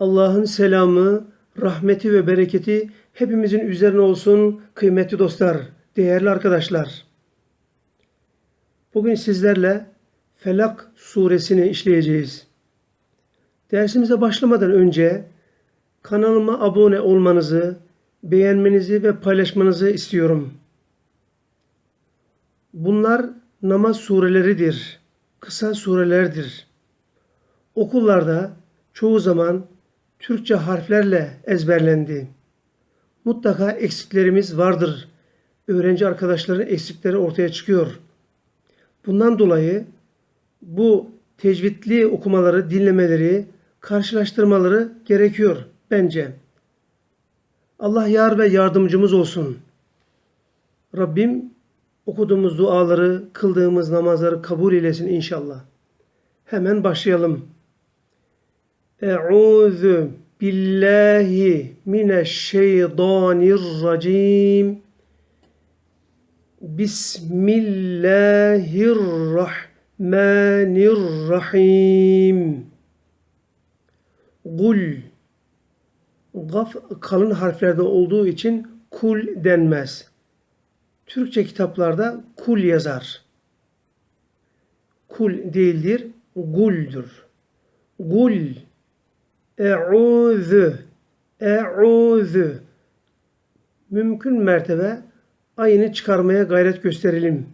Allah'ın selamı, rahmeti ve bereketi hepimizin üzerine olsun kıymetli dostlar, değerli arkadaşlar. Bugün sizlerle Felak suresini işleyeceğiz. Dersimize başlamadan önce kanalıma abone olmanızı, beğenmenizi ve paylaşmanızı istiyorum. Bunlar namaz sureleridir, kısa surelerdir. Okullarda çoğu zaman Türkçe harflerle ezberlendi. Mutlaka eksiklerimiz vardır. Öğrenci arkadaşların eksikleri ortaya çıkıyor. Bundan dolayı bu tecvidli okumaları, dinlemeleri, karşılaştırmaları gerekiyor bence. Allah yar ve yardımcımız olsun. Rabbim okuduğumuz duaları, kıldığımız namazları kabul eylesin inşallah. Hemen başlayalım. Euzu billahi mineşşeytanirracim. Bismillahirrahmanirrahim. Kul Gaf kalın harflerde olduğu için kul denmez. Türkçe kitaplarda kul yazar. Kul değildir, guldür. Gul E'udhu E'udhu Mümkün mertebe ayını çıkarmaya gayret gösterelim.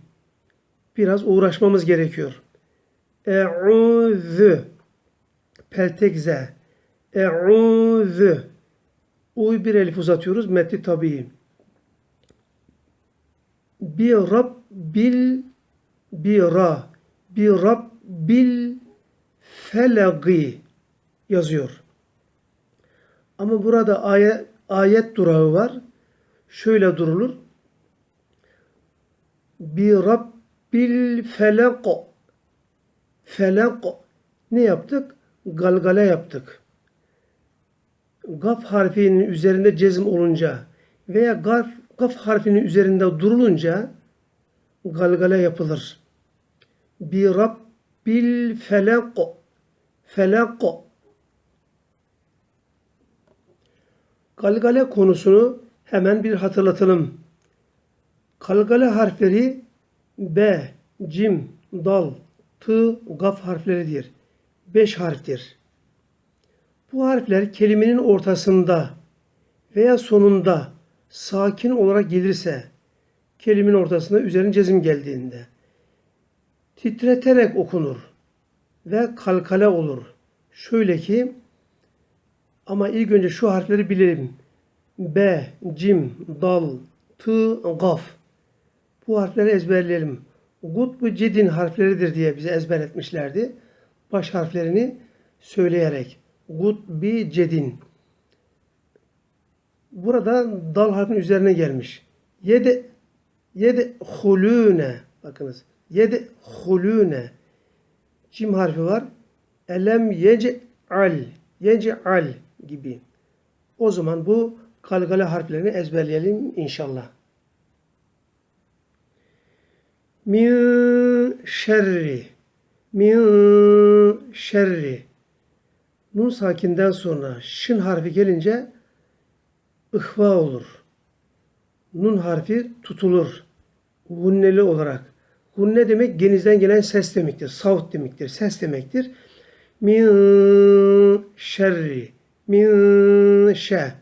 Biraz uğraşmamız gerekiyor. E'udhu Peltek Z E'udhu U'yu bir elif uzatıyoruz. Metni tabii. Bir Rabbil bir ra bir Rabbil felagi yazıyor. Ama burada ayet, ayet durağı var. Şöyle durulur. Bir Rabbil felak felak ne yaptık? Galgala yaptık. Gaf harfinin üzerinde cezm olunca veya gaf, gaf harfinin üzerinde durulunca galgala yapılır. Bir Rabbil felak felak Galgale konusunu hemen bir hatırlatalım. Galgale harfleri B, cim, dal, tı, gaf harfleridir. Beş harftir. Bu harfler kelimenin ortasında veya sonunda sakin olarak gelirse, kelimenin ortasında üzerine cezim geldiğinde titreterek okunur ve kalkale olur. Şöyle ki ama ilk önce şu harfleri bilelim. B, cim, dal, tı, gaf. Bu harfleri ezberleyelim. Gutbu cidin harfleridir diye bize ezber etmişlerdi. Baş harflerini söyleyerek. Gutbi cedin. Burada dal harfinin üzerine gelmiş. Yedi, yedi hulüne. Bakınız. Yedi hulüne. Cim harfi var. Elem yec'al. Yec'al gibi. O zaman bu kalgale harflerini ezberleyelim inşallah. Min şerri min şerri Nun sakinden sonra şın harfi gelince ihva olur. Nun harfi tutulur. Gunneli olarak. Gunne demek genizden gelen ses demektir. Savt demektir. Ses demektir. Min şerri min şe.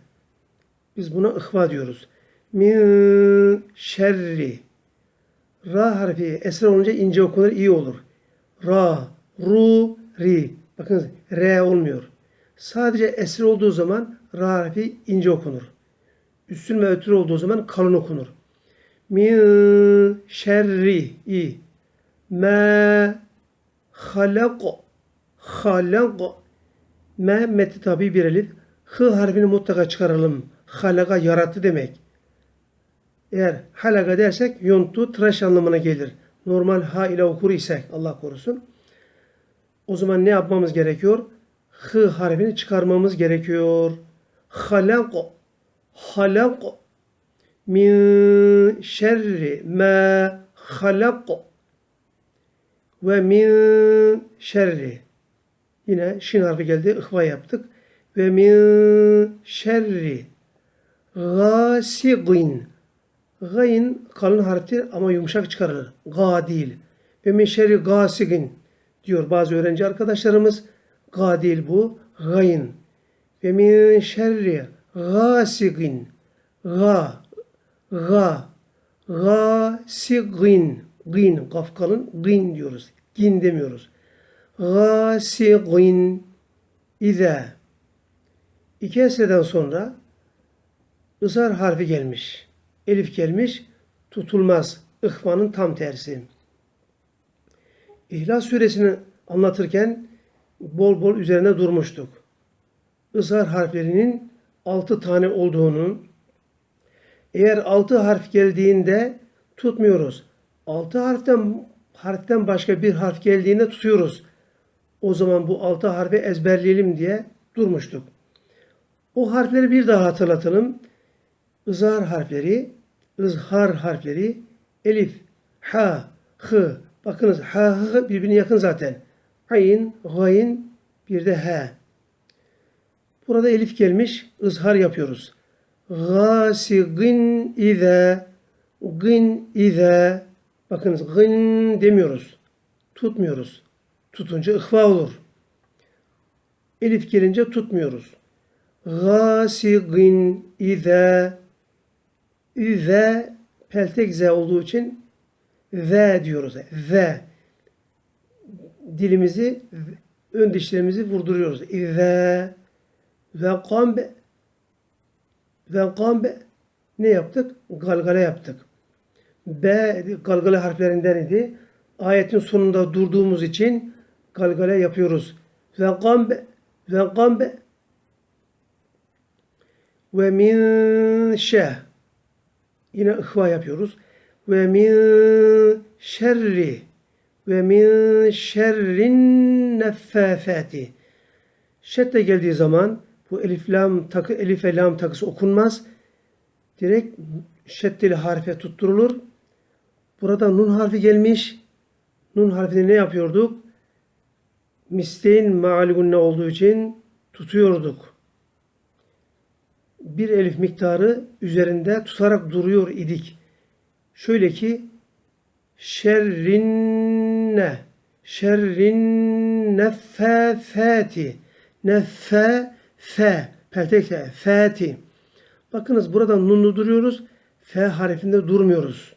Biz buna ihva diyoruz. Min şerri. Ra harfi esra olunca ince okunur, iyi olur. Ra, ru, ri. Bakın R olmuyor. Sadece esra olduğu zaman ra harfi ince okunur. Üstün ve ötürü olduğu zaman kalın okunur. Min şerri i. Ma halak halak Me meti tabi bir elif. Hı harfini mutlaka çıkaralım. Halaka yarattı demek. Eğer halaka dersek yontu tıraş anlamına gelir. Normal ha ile okur isek Allah korusun. O zaman ne yapmamız gerekiyor? Hı harfini çıkarmamız gerekiyor. Halak halak min şerri ma halak ve min şerri Yine şin harfi geldi. ihva yaptık. ve min şerri gasigin Gayn kalın harftir ama yumuşak çıkarılır. Ga değil. Ve min şerri gasigin diyor bazı öğrenci arkadaşlarımız. Ga değil bu. Gayn. Ve min şerri gasigin. Ga. Ga. Gasigin. Gin. Kaf kalın. Gin diyoruz. Gin demiyoruz. Gasigin. İze. İki esreden sonra ızhar harfi gelmiş. Elif gelmiş. Tutulmaz. İhvanın tam tersi. İhlas suresini anlatırken bol bol üzerine durmuştuk. Izhar harflerinin altı tane olduğunu, eğer altı harf geldiğinde tutmuyoruz. Altı harften harften başka bir harf geldiğinde tutuyoruz. O zaman bu altı harfi ezberleyelim diye durmuştuk. O harfleri bir daha hatırlatalım. Izhar harfleri, ızhar harfleri, elif, ha, hı. Bakınız ha, hı birbirine yakın zaten. Ayn, gayn, bir de he. Burada elif gelmiş, ızhar yapıyoruz. Gasigin ize, gin ize. Bakınız gın demiyoruz. Tutmuyoruz. Tutunca ihva olur. Elif gelince tutmuyoruz. Gasigin ize, ize peltek z olduğu için ve diyoruz. Ve dilimizi ön dişlerimizi vurduruyoruz. Ve ve kambe ve kambe ne yaptık? Galgala yaptık. B galgala harflerinden idi. Ayetin sonunda durduğumuz için galgala yapıyoruz. Ve kambe ve kambe ve min şeh yine ihva yapıyoruz. Ve min şerri ve min şerrin neffâfâti. Şedde geldiği zaman bu elif lam takı elif ve lam takısı okunmaz. Direkt şeddeli harfe tutturulur. Burada nun harfi gelmiş. Nun harfini ne yapıyorduk? Misleyin ma'lugunne olduğu için tutuyorduk. Bir elif miktarı üzerinde tutarak duruyor idik. Şöyle ki şerrinne şerrin neffâfâti neffe fe peltekse fati. Bakınız burada nunlu duruyoruz. F harfinde durmuyoruz.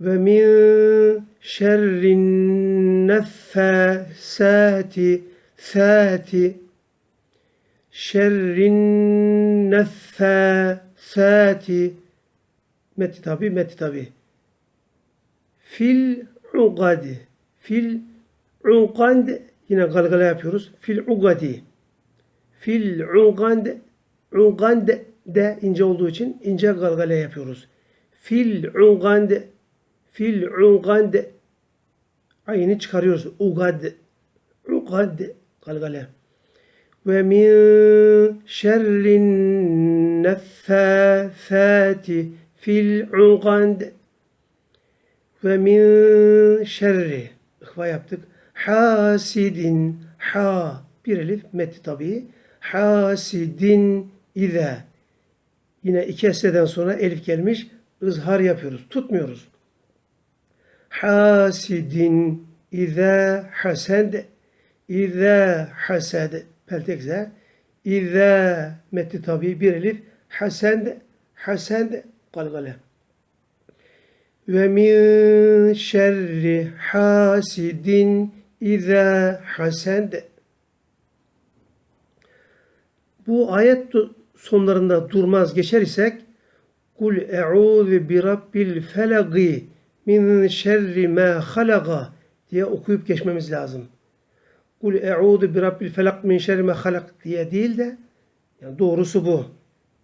Ve min şerrin neffâsâti fâti şerrin neffâsâti Metti tabi, metti tabi. Fil ugadi. Fil ugand yine galgala yapıyoruz. Fil ugadi. Fil ugand ugand de ince olduğu için ince galgala yapıyoruz. Fil ugand fil ugand ayını çıkarıyoruz. Ugad ugad galgala. Ve min şerrin neffâfâti fil ugand ve min şerri ihva yaptık. Hasidin ha bir elif metti tabi. Hasidin ize yine iki esreden sonra elif gelmiş. ızhar yapıyoruz. Tutmuyoruz. Hasidin ize hased ize hased peltekze ize metti tabi bir elif hased hased galgale. Ve min şerri hasidin izâ hased. Bu ayet sonlarında durmaz geçer isek Kul e'udhu bi rabbil felagi min şerri ma halaga diye okuyup geçmemiz lazım. Kul e'udhu bi rabbil felak min şerri ma halak diye değil de yani doğrusu bu.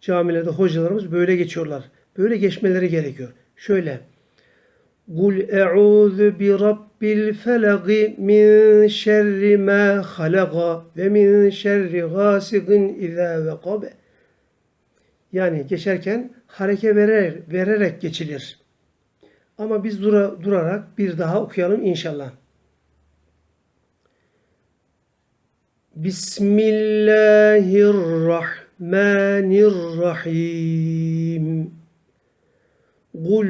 Camilerde hocalarımız böyle geçiyorlar. Böyle geçmeleri gerekiyor. Şöyle. Kul e'udhu bi rabbil felagi min şerri ma halaga ve min şerri gasikin izâ vekab. Yani geçerken hareke verer, vererek geçilir. Ama biz dura, durarak bir daha okuyalım inşallah. Bismillahirrahmanirrahim. Kul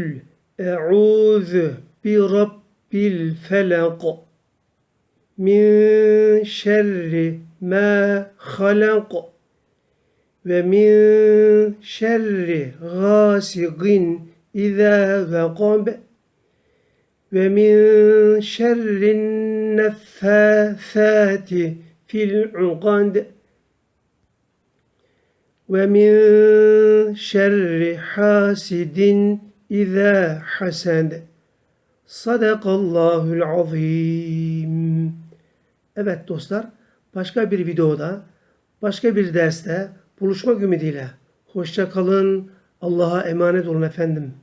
e'udhu bi rabbil felak. Min şerri ma halak. Ve min şerri gasiqin Ve min şerrin neffâthâti fil uqad. Ve min şerri hasidin izâ hasad. Sadakallahul azim. Evet dostlar, başka bir videoda, başka bir derste buluşmak ümidiyle. Hoşça kalın. Allah'a emanet olun efendim.